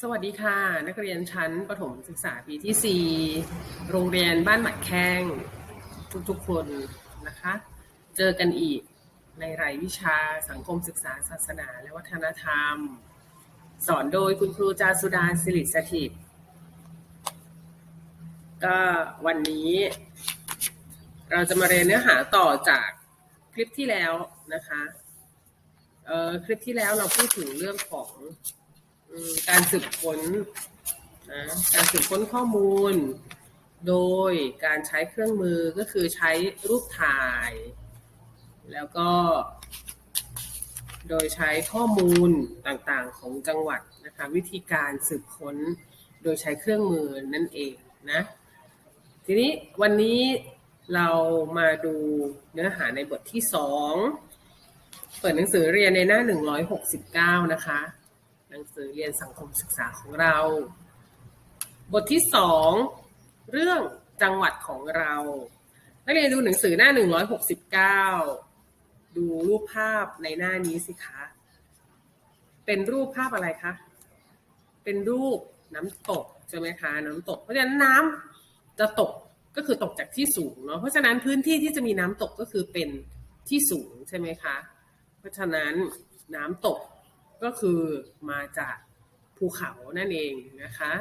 สวัสดีค่ะ นักเรียนชั้นประถมศึกษาปีที่ 4 โรงเรียนบ้านหมัดแข้งทุกๆคนนะคะ เจอกันอีกในรายวิชาสังคมศึกษาศาสนา และวัฒนธรรม สอนโดยคุณครูจาสุดาสิริสถิต ก็วันนี้ เราจะมาเรียนเนื้อหาต่อจากคลิปที่แล้วนะคะเอ่อคลิปที่แล้วเราพูดถึงเรื่องของ การสืบค้นนะการสืบค้นข้อมูล โดยการใช้เครื่องมือก็คือใช้รูปถ่าย แล้วก็ โดยใช้ข้อมูลต่างๆของจังหวัดนะคะวิธีการสืบค้นโดยใช้เครื่องมือนั่นเองนะทีนี้วันนี้เรามาดูเนื้อหาในบทที่สองเปิดหนังสือเรียนในหน้า 169 นะคะ หนังสือเรียนสังคมศึกษาของเรา บทที่สองเรื่องจังหวัดของเรานักเรียนดูหนังสือหน้า 169 ดูรูปภาพในหน้านี้สิคะ เป็นรูปภาพอะไรคะ เป็นรูปน้ำตกใช่ไหมคะ น้ำตก เพราะฉะนั้นน้ำจะตกก็คือตกจากที่สูงเนาะ เพราะฉะนั้นพื้นที่ที่จะมีน้ำตกก็คือเป็นที่สูงใช่ไหมคะ เพราะฉะนั้นน้ำตก ก็คือมาจากภูเขานั่นเองนะคะ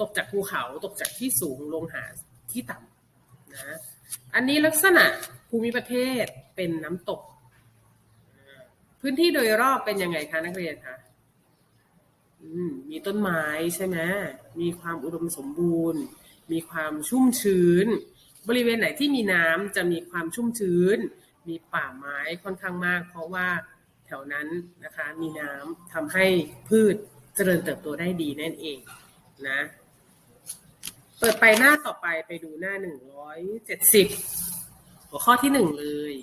ตกจากภูเขาตกจากที่สูงลงหาที่ต่ำนะอันนี้ลักษณะภูมิประเทศเป็นน้ำตก พื้นที่โดยรอบเป็นยังไงคะนักเรียนคะมมีต้นไม้ใช่ไหมมีความอุดมสมบูรณ์ มีความชุ่มชื้น บริเวณไหนที่มีน้ำจะมีความชุ่มชื้น มีป่าไม้ค่อนข้างมาก เพราะว่า แถวนั้นนะคะมีน้ำทำให้พืชเจริญเติบโตได้ดีนั่นเองนะ เปิดไปหน้าต่อไปไปดูหน้าหนึ่งร้อยเจ็ดสิบหัวข้อที่หนึ่งเลย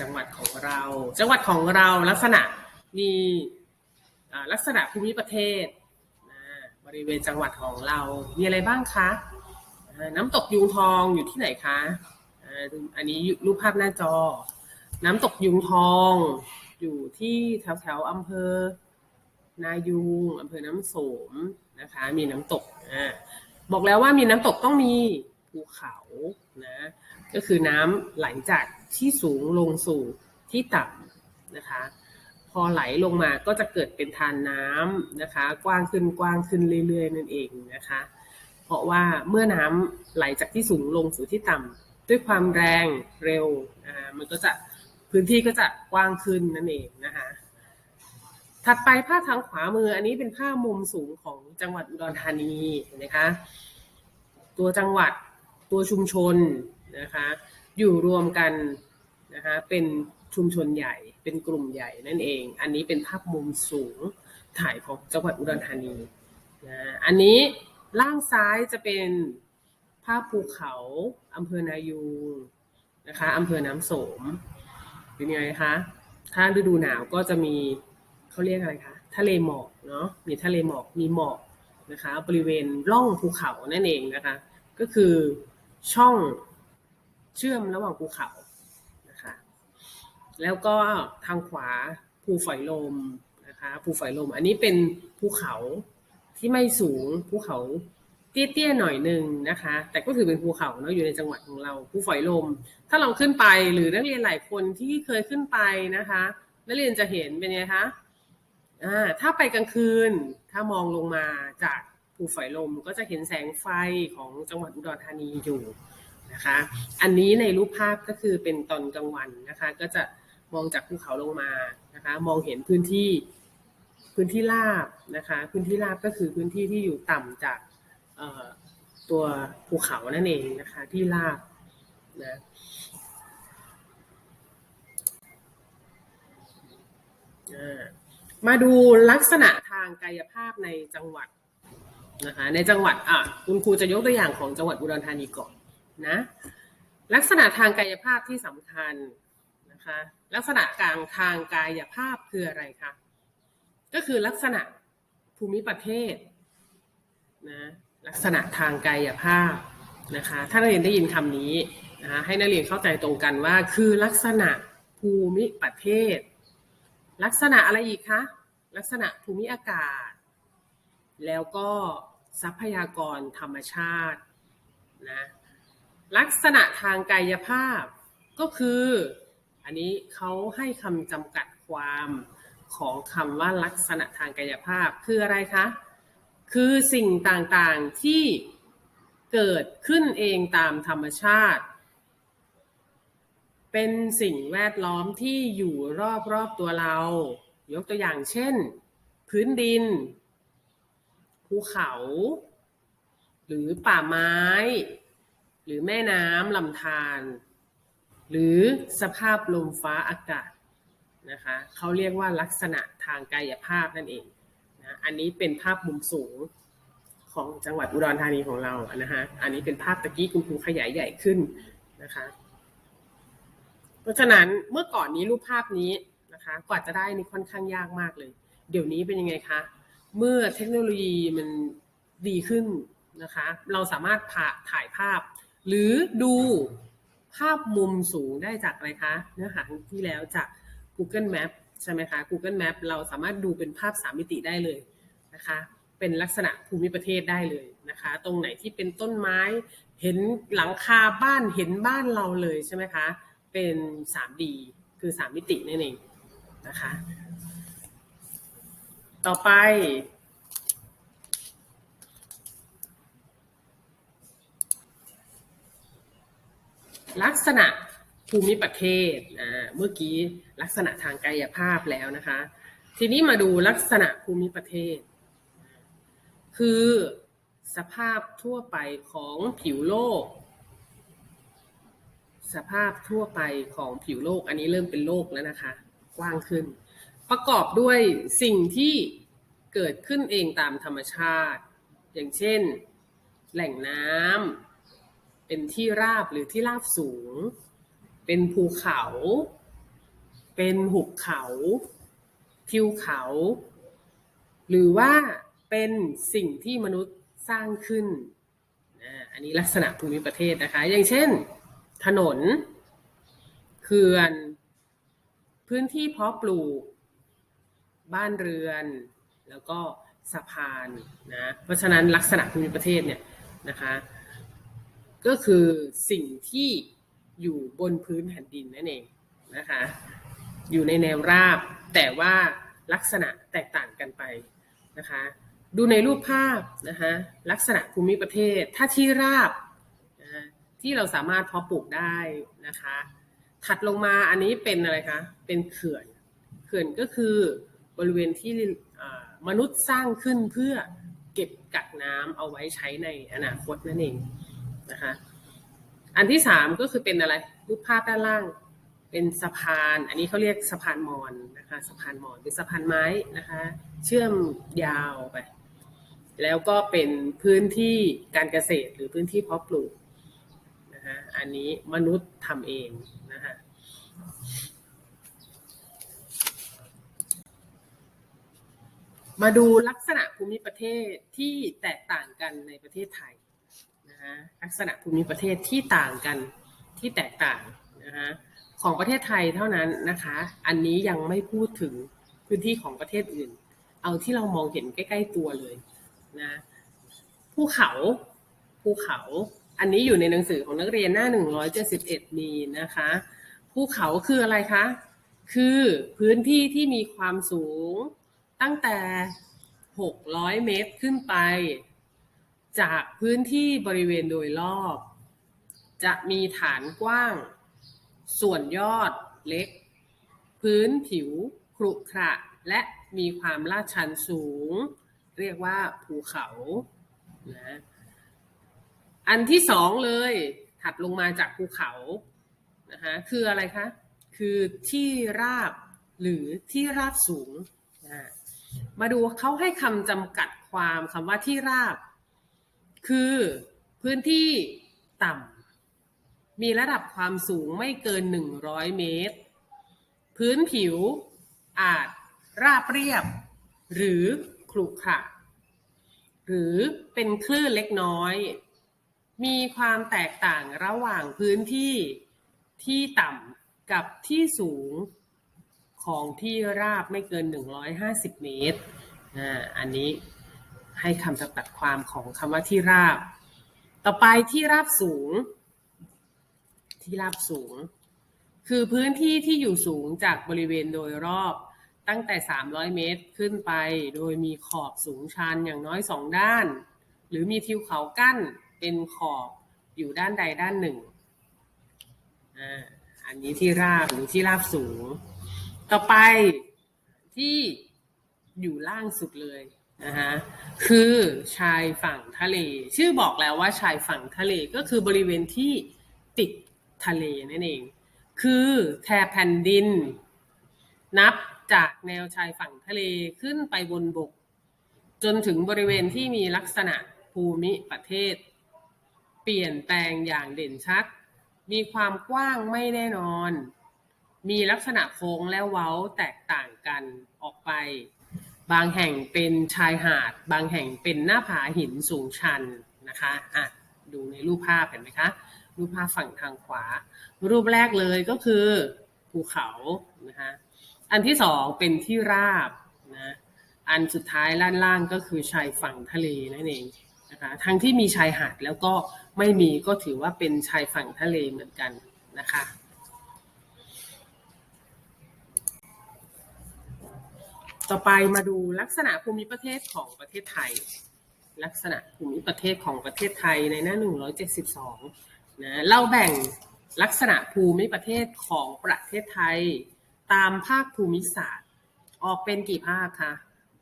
จังหวัดของเรา จังหวัดของเราลักษณะมีอ่ลักษณะภูมิประเทศบริเวณจังหวัดของเรา มีอะไรบ้างคะ น้ำตกยุงทองอยู่ที่ไหนคะ อันนี้รูปภาพหน้าจอ น้ำตกยุงทอง อยู่ที่แถวแถวอำเภอ นายูงอำเภอน้ำโสมนะคะ มีน้ำตกอ่าบอกแล้วว่ามีน้ำตกต้องมีภูเขานะก็คือน้ำไหลจากที่สูงลงสู่ที่ต่ำนะคะ พอไหลลงมาก็จะเกิดเป็นทานน้ำนะคะ กว้างขึ้นกว้างขึ้นเรื่อยๆนั่นเองนะคะ เพราะว่าเมื่อน้ำไหลจากที่สูงลงสู่ที่ต่ำ ด้วยความแรงเร็วอ่ามันก็จะพื้นที่ก็จะกว้างขึ้นนั่นเองนะคะถัดไปภาพทางขวามืออันนี้เป็นภาพมุมสูงของจังหวัดอุดรธานีเห็นไหมคะตัวจังหวัดตัวชุมชนนะคะอยู่รวมกันนะคะเป็นชุมชนใหญ่เป็นกลุ่มใหญ่นั่นเอง อันนี้เป็นภาพมุมสูงถ่ายของจังหวัดอุดรธานีนะอันนี้ล่างซ้ายจะเป็น ภาพภูเขาอำเภอนายูงนะคะอำเภอน้ำโสมเป็นยังไงคะถ้าฤดูหนาวก็จะมีเขาเรียกอะไรคะทะเลหมอกเนาะมีทะเลหมอกมีหมอกนะคะ บริเวณร่องภูเขานั่นเองนะคะ ก็คือช่องเชื่อมระหว่างภูเขานะคะ แล้วก็ทางขวาภูฝอยลมนะคะภูฝอยลม อันนี้เป็นภูเขาที่ไม่สูงภูเขา เตี้ยๆหน่อยหนึ่งนะคะ แต่ก็ถือเป็นภูเขาเนาะอยู่ในจังหวัดของเราภูฝอยลม ถ้าเราขึ้นไปหรือนักเรียนหลายคนที่เคยขึ้นไปนะคะนักเรียนจะเห็นเป็นไงคะอ่าถ้าไปกลางคืนถ้ามองลงมาจากภูฝอยลมก็จะเห็นแสงไฟของจังหวัดอุดรธานีอยู่นะคะ อันนี้ในรูปภาพก็คือเป็นตอนกลางวันนะคะ ก็จะมองจากภูเขาลงมานะคะ มองเห็นพื้นที่พื้นที่ราบนะคะ พื้นที่ราบก็คือพื้นที่ที่อยู่ต่ำจาก ตัวภูเขานั่นเองนะคะ ที่ราบนะมาดูลักษณะทางกายภาพในจังหวัดนะคะในจังหวัดอะคุณครูจะยกตัวอย่างของจังหวัดอุดรธานีก่อนนะลักษณะทางกายภาพที่สำคัญนะคะลักษณะกลางทางกายภาพคืออะไรคะก็คือลักษณะภูมิประเทศนะ ลักษณะทางกายภาพนะคะถ้านักเรียนได้ยินคำนี้นะคะให้นักเรียนเข้าใจตรงกันว่า คือลักษณะภูมิประเทศ ลักษณะอะไรอีกคะลักษณะภูมิอากาศ แล้วก็ทรัพยากรธรรมชาตินะลักษณะทางกายภาพก็คือ อันนี้เขาให้คำจำกัดความของคำว่าลักษณะทางกายภาพคืออะไรคะ คือสิ่งต่างๆที่เกิดขึ้นเองตามธรรมชาติ เป็นสิ่งแวดล้อมที่อยู่รอบๆตัวเรา ยกตัวอย่างเช่น พื้นดิน ภูเขา หรือป่าไม้ หรือแม่น้ำลำธารหรือสภาพลมฟ้าอากาศนะคะเขาเรียกว่าลักษณะทางกายภาพนั่นเอง นะอันนี้เป็นภาพมุมสูงของจังหวัดอุดรธานีของเรานะฮะอันนี้เป็นภาพตะกี้คุณครูขยายใหญ่ขึ้นนะคะ เพราะฉะนั้นเมื่อก่อนนี้รูปภาพนี้นะคะกว่าจะได้นี่ค่อนข้างยากมากเลย เดี๋ยวนี้เป็นยังไงคะ เมื่อเทคโนโลยีมันดีขึ้นนะคะ เราสามารถผ่าถ่ายภาพ หรือดูภาพมุมสูงได้จากอะไรคะ เนื้อหาที่แล้วจาก Google Map ใช่ไหมคะ Google Map เราสามารถดูเป็นภาพสามมิติได้เลยนะคะ เป็นลักษณะภูมิประเทศได้เลยนะคะ ตรงไหนที่เป็นต้นไม้ เห็นหลังคาบ้านเห็นบ้านเราเลยใช่ไหมคะ เป็น 3D คือ 3 มิตินั่นเองนะคะ ต่อไปลักษณะ ภูมิประเทศอ่าเมื่อกี้ลักษณะทางกายภาพแล้วนะคะ ทีนี้มาดูลักษณะภูมิประเทศ คือสภาพทั่วไปของผิวโลก สภาพทั่วไปของผิวโลก อันนี้เริ่มเป็นโลกแล้วนะคะ กว้างขึ้น ประกอบด้วยสิ่งที่เกิดขึ้นเองตามธรรมชาติ อย่างเช่น แหล่งน้ำเป็นที่ราบหรือที่ราบสูง เป็นภูเขา เป็นหุบเขา ทิวเขา หรือว่าเป็นสิ่งที่มนุษย์สร้างขึ้น อันนี้ลักษณะภูมิประเทศนะคะ อย่างเช่น ถนน เขื่อน พื้นที่เพาะปลูก บ้านเรือน แล้วก็สะพานนะ เพราะฉะนั้นลักษณะภูมิประเทศเนี่ยนะคะ ก็คือสิ่งที่ อยู่บนพื้นแผ่นดินนั่นเองนะคะอยู่ในแนวราบ แต่ว่าลักษณะแตกต่างกันไปนะคะดูในรูปภาพนะคะลักษณะภูมิประเทศ ถ้าที่ราบนะที่เราสามารถเพาะปลูกได้นะคะถัดลงมาอันนี้เป็นอะไรคะเป็นเขื่อนเขื่อนก็คือบริเวณที่มนุษย์สร้างขึ้นเพื่อเก็บกักน้ำเอาไว้ใช้ในอนาคตนั่นเองนะคะ อันที่สามก็คือเป็นอะไรรูปภาพด้านล่าง เป็นสะพาน อันนี้เขาเรียกสะพานมอญนะคะสะพานมอญเป็นสะพานไม้นะคะ เชื่อมยาวไป แล้วก็เป็นพื้นที่การเกษตรหรือพื้นที่เพาะปลูกนะคะอันนี้มนุษย์ทำเองนะคะมาดูลักษณะภูมิประเทศที่แตกต่างกันในประเทศไทย นะคะลักษณะภูมิประเทศที่ต่างกันที่แตกต่างนะคะของประเทศไทยเท่านั้นนะคะ อันนี้ยังไม่พูดถึงพื้นที่ของประเทศอื่น เอาที่เรามองเห็นใกล้ ๆตัวเลยนะภูเขาภูเขา อันนี้อยู่ในหนังสือของนักเรียนหน้า 171 มีนะคะภูเขาคืออะไรคะ คือพื้นที่ที่มีความสูงตั้งแต่ 600 เมตรขึ้นไป จากพื้นที่บริเวณโดยรอบ จะมีฐานกว้าง ส่วนยอดเล็ก พื้นผิวครุขระและมีความลาดชันสูง เรียกว่าภูเขานะอันที่สองเลยถัดลงมาจากภูเขานะคะคืออะไรคะคือที่ราบหรือที่ราบสูงนะมาดูเขาให้คำจำกัดความคำว่าที่ราบ คือพื้นที่ต่ำมีระดับความสูงไม่เกิน 100 เมตร พื้นผิวอาจราบเรียบ หรือขรุขระหรือเป็นคลื่นเล็กน้อย มีความแตกต่างระหว่างพื้นที่ที่ต่ำกับที่สูงของที่ราบไม่เกิน 150 เมตร อ่า อันนี้ ให้คำจำกัดความของคำว่าที่ราบ ต่อไปที่ราบสูง ที่ราบสูง คือพื้นที่ที่อยู่สูงจากบริเวณโดยรอบตั้งแต่ 300 เมตรขึ้นไป โดยมีขอบสูงชันอย่างน้อยสองด้าน หรือมีทิวเขากั้นเป็นขอบอยู่ด้านใดด้านหนึ่งอ่าอันนี้ที่ราบหรือที่ราบสูง ต่อไปที่อยู่ล่างสุดเลย นะคะคือชายฝั่งทะเล ชื่อบอกแล้วว่าชายฝั่งทะเลก็คือบริเวณที่ติดทะเลนั่นเอง คือแถบแผ่นดิน นับจากแนวชายฝั่งทะเลขึ้นไปบนบก จนถึงบริเวณที่มีลักษณะภูมิประเทศ เปลี่ยนแปลงอย่างเด่นชัด มีความกว้างไม่แน่นอน มีลักษณะโค้งและเว้าแตกต่างกันออกไป บางแห่งเป็นชายหาด บางแห่งเป็นหน้าผาหินสูงชันนะคะอะดูในรูปภาพเห็นไหมคะ รูปภาพฝั่งทางขวา รูปแรกเลยก็คือภูเขานะคะอันที่สองเป็นที่ราบนะอันสุดท้ายด้านล่างก็คือชายฝั่งทะเลนั่นเองนะคะทั้งที่มีชายหาดแล้วก็ไม่มีก็ถือว่าเป็นชายฝั่งทะเลเหมือนกันนะคะ ต่อไปมาดูลักษณะภูมิประเทศของประเทศไทย ลักษณะภูมิประเทศของประเทศไทยในหน้า 172 นะ เราแบ่งลักษณะภูมิประเทศของประเทศไทย ตามภาคภูมิศาสตร์ ออกเป็นกี่ภาคคะ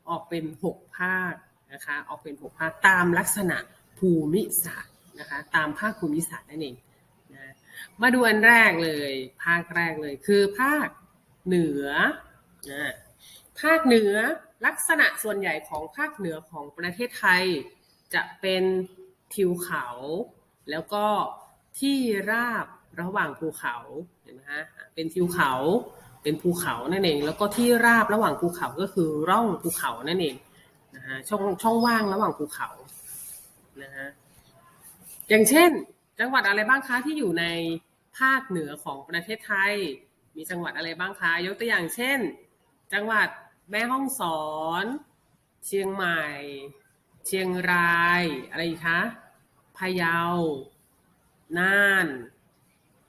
ออกเป็น 6 ภาคนะคะ ออกเป็น 6 ภาคตามลักษณะภูมิศาสตร์นะคะ ตามภาคภูมิศาสตร์นั่นเองนะมาดูอันแรกเลย ภาคแรกเลยคือภาคเหนือนะ ภาคเหนือลักษณะส่วนใหญ่ของภาคเหนือของประเทศไทย จะเป็นทิวเขา แล้วก็ที่ราบระหว่างภูเขาเห็นไหมฮะเป็นทิวเขา เป็นภูเขานั่นเอง แล้วก็ที่ราบระหว่างภูเขาก็คือร่องภูเขานั่นเองนะฮะช่องช่องว่างระหว่างภูเขานะฮะอย่างเช่น จังหวัดอะไรบ้างคะที่อยู่ในภาคเหนือของประเทศไทย มีจังหวัดอะไรบ้างคะยกตัวอย่างเช่น จังหวัด แม่ฮ่องสอน เชียงใหม่ เชียงราย อะไรอีกคะพะเยา น่าน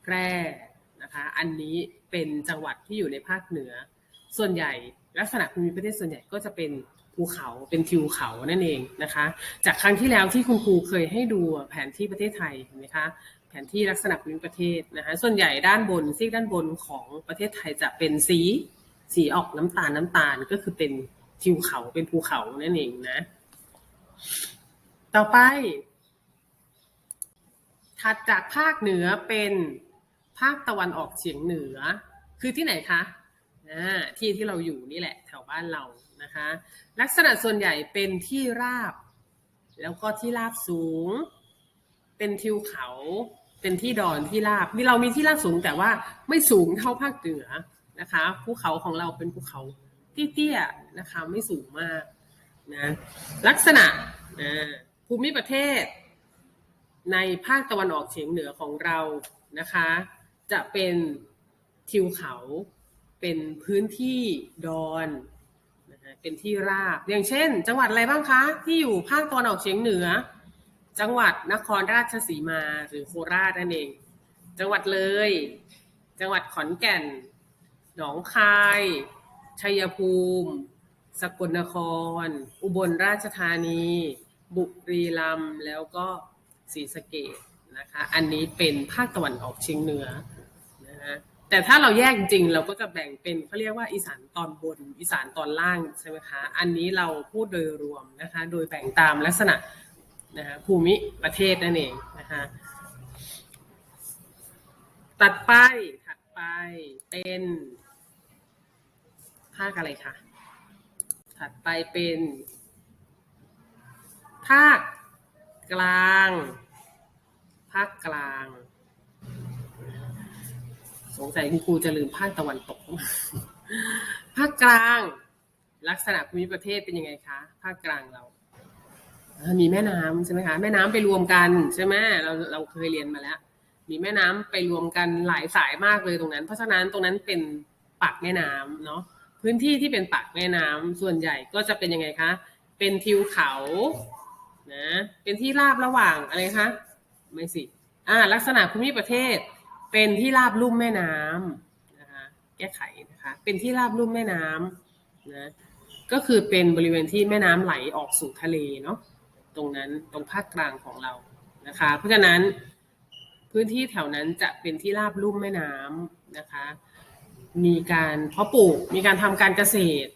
แพร่นะคะ อันนี้เป็นจังหวัดที่อยู่ในภาคเหนือ ส่วนใหญ่ลักษณะภูมิประเทศส่วนใหญ่ก็จะเป็นภูเขาเป็นทิวเขานั่นเองนะคะ จากครั้งที่แล้วที่คุณครูเคยให้ดูแผนที่ประเทศไทยเห็นไหมคะแผนที่ลักษณะภูมิประเทศนะคะส่วนใหญ่ด้านบนซีกด้านบนของประเทศไทยจะเป็นสี สีออกน้ำตาลน้ำตาลก็คือเป็นทิวเขาเป็นภูเขานั่นเองนะ ต่อไป ถัดจากภาคเหนือเป็นภาคตะวันออกเฉียงเหนือ คือที่ไหนคะที่ที่เราอยู่นี่แหละแถวบ้านเรานะคะ ลักษณะส่วนใหญ่เป็นที่ราบ แล้วก็ที่ราบสูง เป็นทิวเขา เป็นที่ดอนที่ราบนี่เรามีที่ราบสูงแต่ว่าไม่สูงเท่าภาคเหนือ นะคะภูเขาของเราเป็นภูเขาเตี้ยๆนะคะไม่สูงมากนะลักษณะอ่าภูมิประเทศ ในภาคตะวันออกเฉียงเหนือของเรานะคะ จะเป็นทิวเขาเป็นพื้นที่ดอนนะะเป็นที่ราบ อย่างเช่น จังหวัดอะไรบ้างคะที่อยู่ภาคตะวันออกเฉียงเหนือ จังหวัดนครราชสีมาหรือโคราชนั่นเอง จังหวัดเลย จังหวัดขอนแก่น หนองคาย ชัยภูมิ สกลนคร อุบลราชธานี บุรีรัมย์แล้วก็ศรีสะเกดนะคะ อันนี้เป็นภาคตะวันออกเฉียงเหนือนะฮะแต่ถ้าเราแยกจริง เราก็จะแบ่งเป็นเขาเรียกว่าอีสานตอนบน อีสานตอนล่างใช่ไหมคะ อันนี้เราพูดโดยรวมนะคะ โดยแบ่งตามลักษณะนะคะภูมิประเทศนั่นเองนะคะตัดไปถัดไปเป็น ภาคอะไรคะ ถัดไปเป็น ภาคกลาง ภาคกลาง สงสัยคุณครูจะลืมภาคตะวันตก ภาคกลาง ลักษณะภูมิประเทศเป็นยังไงคะ ภาคกลางเรา มีแม่น้ำใช่ไหมคะ แม่น้ำไปรวมกันใช่ไหมเราเราเคยเรียนมาแล้ว มีแม่น้ำไปรวมกันหลายสายมากเลยตรงนั้น เพราะฉะนั้นตรงนั้นเป็นปากแม่น้ำเนาะ พื้นที่ที่เป็นปากแม่น้ำส่วนใหญ่ก็จะเป็นยังไงคะ เป็นทิวเขานะเป็นที่ราบระหว่างอะไรคะไม่สิอ่าลักษณะภูมิประเทศ เป็นที่ราบลุ่มแม่น้ำนะคะแก้ไขนะคะเป็นที่ราบลุ่มแม่น้ำนะก็คือเป็นบริเวณที่แม่น้ำไหลออกสู่ทะเลเนาะตรงนั้นตรงภาคกลางของเรานะคะ เพราะฉะนั้นพื้นที่แถวนั้นจะเป็นที่ราบลุ่มแม่น้ำนะคะ มีการเพาะปลูก มีการทำการเกษตร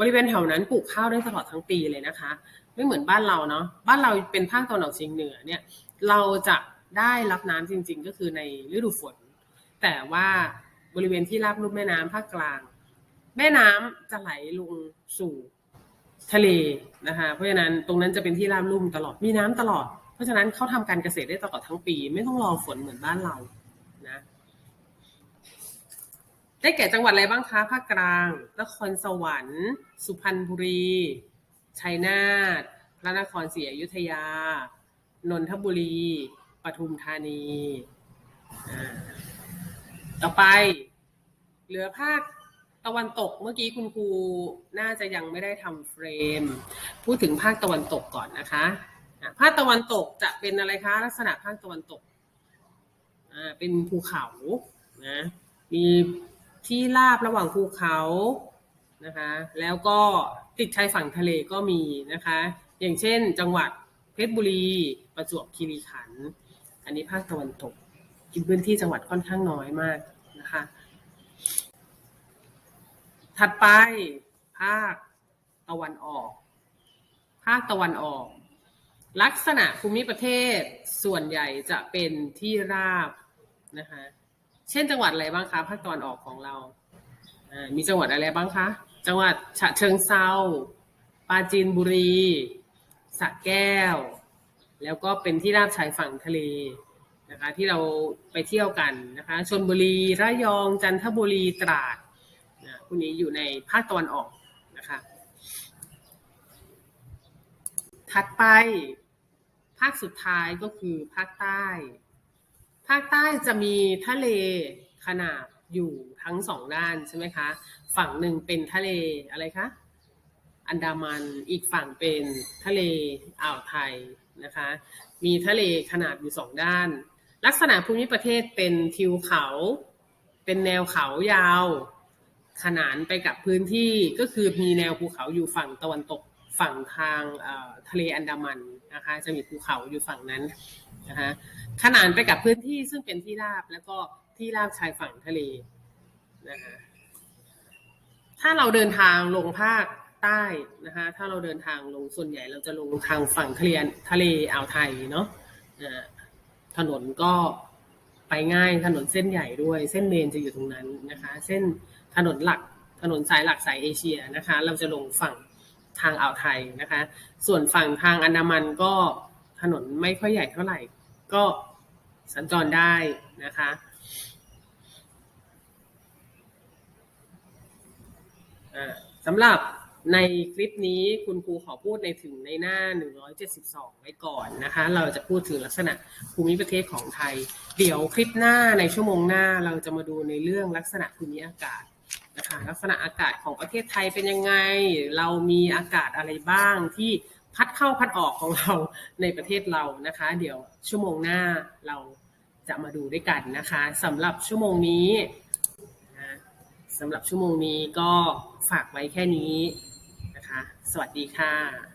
บริเวณแถวนั้นปลูกข้าวได้ตลอดทั้งปีเลยนะคะ ไม่เหมือนบ้านเราเนาะบ้านเราเป็นภาคตะวันออกเฉียงเหนือเนี่ยเราจะได้รับน้ำจริง ๆ ก็คือในฤดูฝน แต่ว่าบริเวณที่ราบลุ่มแม่น้ำภาคกลาง แม่น้ำจะไหลลงสู่ทะเลนะคะเพราะฉะนั้นตรงนั้นจะเป็นที่ราบลุ่มตลอดมีน้ำตลอด เพราะฉะนั้นเขาทำการเกษตรได้ตลอดทั้งปี ไม่ต้องรอฝนเหมือนบ้านเรา นะ ได้แก่จังหวัดอะไรบ้างคะภาคกลาง นครสวรรค์ สุพรรณบุรี ชัยนาท พระนครศรีอยุธยา นนทบุรี ปทุมธานี ต่อไป เหลือภาคตะวันตกเมื่อกี้คุณครูน่าจะยังไม่ได้ทำเฟรม พูดถึงภาคตะวันตกก่อนนะคะภาคตะวันตกจะเป็นอะไรคะ ลักษณะภาคตะวันตกเป็นภูเขานะมี ที่ราบระหว่างภูเขานะคะแล้วก็ติดชายฝั่งทะเลก็มีนะคะ อย่างเช่น จังหวัดเพชรบุรี ประจวบคีรีขันธ์อันนี้ภาคตะวันตกกินพื้นที่จังหวัดค่อนข้างน้อยมากนะคะ ถัดไปภาคตะวันออก ภาคตะวันออก ลักษณะภูมิประเทศส่วนใหญ่จะเป็นที่ราบนะคะ เช่นจังหวัดอะไรบ้างคะภาคตะวันออกของเรามีจังหวัดอะไรบ้างคะ จังหวัดฉะเชิงเซาปราจีนบุรีสระแก้ว แล้วก็เป็นที่ราบชายฝั่งทะเลนะคะที่เราไปเที่ยวกันนะคะชลบุรีระยองจันทบุรีตราดนะพวกนี้อยู่ในภาคตะวันออกนะคะถัดไปภาคสุดท้ายก็คือภาคใต้ ภาคใต้จะมีทะเลขนาดอยู่ทั้งสองด้านใช่ไหมคะ ฝั่งหนึ่งเป็นทะเลอะไรคะ อันดามัน อีกฝั่งเป็นทะเลอ่าวไทยนะคะ มีทะเลขนาดอยู่สองด้าน ลักษณะภูมิประเทศเป็นทิวเขา เป็นแนวเขายาว ขนานไปกับพื้นที่ก็คือมีแนวภูเขาอยู่ฝั่งตะวันตกฝั่งทางทะเลอันดามันนะคะ จะมีภูเขาอยู่ฝั่งนั้นนะคะ ขนานไปกับพื้นที่ซึ่งเป็นที่ราบแล้วก็ที่ราบชายฝั่งทะเลนะคะถ้าเราเดินทางลงภาคใต้นะคะถ้าเราเดินทางลงส่วนใหญ่เราจะลงทางฝั่งทะเลทะเลอ่าวไทยเนาะถนนก็ไปง่ายถนนเส้นใหญ่ด้วย เส้นเมนจะอยู่ตรงนั้นนะคะ เส้นถนนหลักถนนสายหลักสายเอเชียนะคะ เราจะลงฝั่งทางอ่าวไทยนะคะ ส่วนฝั่งทางอันดามันก็ถนนไม่ค่อยใหญ่เท่าไหร่ ก็สัญจรได้นะคะสำหรับในคลิปนี้คุณครูขอพูดในถึงในหน้า 172 ไว้ก่อนนะคะ เราจะพูดถึงลักษณะภูมิประเทศของไทย เดี๋ยวคลิปหน้าในชั่วโมงหน้าเราจะมาดูในเรื่องลักษณะภูมิอากาศนะคะลักษณะอากาศของประเทศไทยเป็นยังไง เรามีอากาศอะไรบ้างที่ พัดเข้าพัดออกของเราในประเทศเรานะคะ เดี๋ยวชั่วโมงหน้าเราจะมาดูด้วยกันนะคะสำหรับชั่วโมงนี้สำหรับชั่วโมงนี้ก็ฝากไว้แค่นี้นะคะ สวัสดีค่ะ